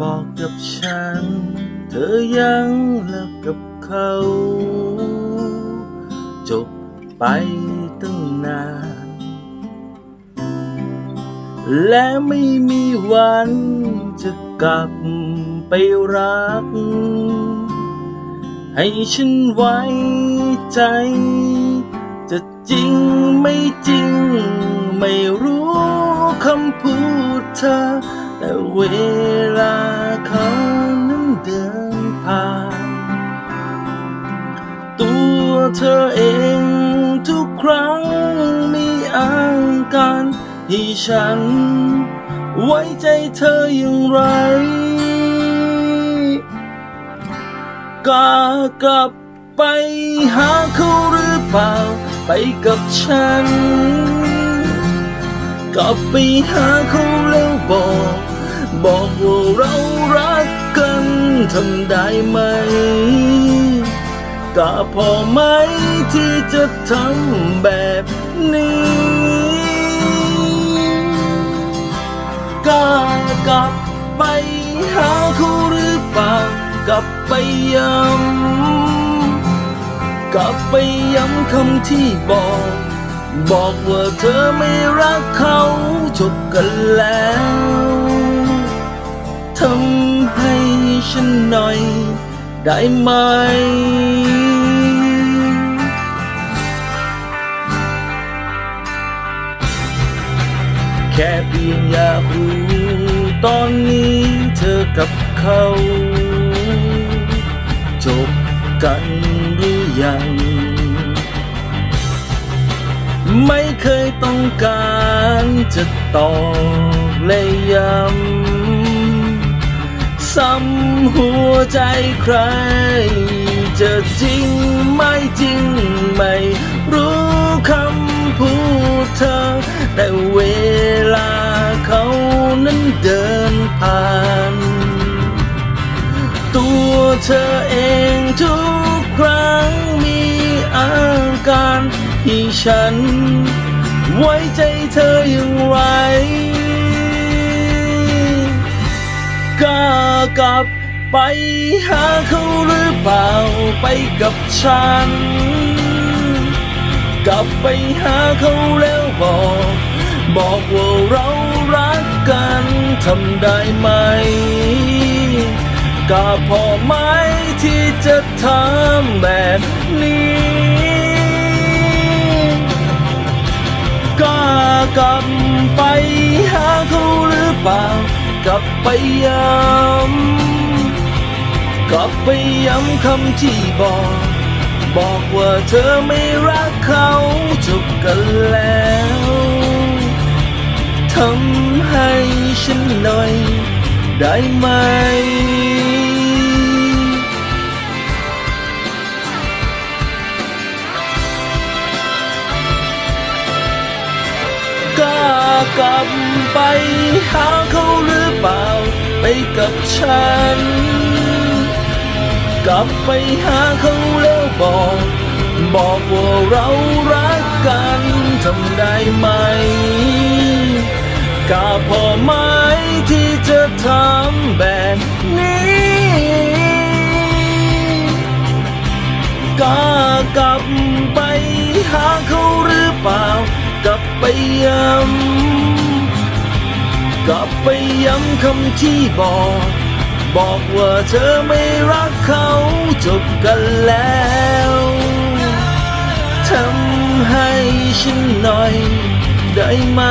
บอกกับฉัน เธอยังเลิกกับเขา จบไปตั้งนาน และไม่มีวันจะกลับไปรัก ให้ฉันไว้ใจ จะจริงไม่จริง ไม่รู้คำพูดเธอ แต่เวลาเขานั้นเดินผ่าน ตัวเธอเองทุกครั้งมีอาการให้ฉัน ไว้ใจเธออย่างไร กากลับไปหาเขาหรือเปล่า ไปกับฉัน กลับไปหาเขาแล้วบอกบอกว่า เรารักกันทำได้ไหมก็พอไหมที่จะทำแบบนี้กล้ากลับไปหาเขาหรือเปล่ากลับไปย้ำกลับไปย้ำคำที่บอก บอกว่าเธอไม่รักเขาจบกันแล้ว ทำให้ฉันหน่อยได้ไหม แค่เพียงอยากรู้ตอนนี้เธอกับเขา จบกันหรือยัง ไม่เคยต้องการจะตอบและย้ำ ซ้ำหัวใจใคร จะจริงไม่จริงไม่รู้คำพูดเธอ แต่เวลาเขานั้นเดินผ่าน ตัวเธอเองทุกครั้งมีอาการที่ฉัน ไว้ใจเธออย่างไร กลับไปหาเขาหรือเปล่าไปกับฉัน กลับไปหาเขาแล้วบอก บอกว่าเรารักกันทำได้ไหมก็พอไหมที่จะทำแบบนี้ก็กลับไปหาเขาหรือเปล่ากลับไปย้ำ กลับไปย้ำคำที่บอก บอกว่าเธอไม่รักเขาจบกันแล้วทำให้ฉันหน่อย ได้ไหมกล้ากลับไปหาเขาหรือเปล่า ไปกับฉัน กลับไปหาเขาแล้วบอก บอกว่าเรารักกันทำได้ไหมกล้าพอไหมที่จะทำแบบนี้กล้ากลับไปหาเขาหรือเปล่า กลับไปย้ำกลับไปย้ำคำที่บอก บอกว่าเธอไม่รักเขาจบกันแล้วทำให้ฉันหน่อยได้ไหม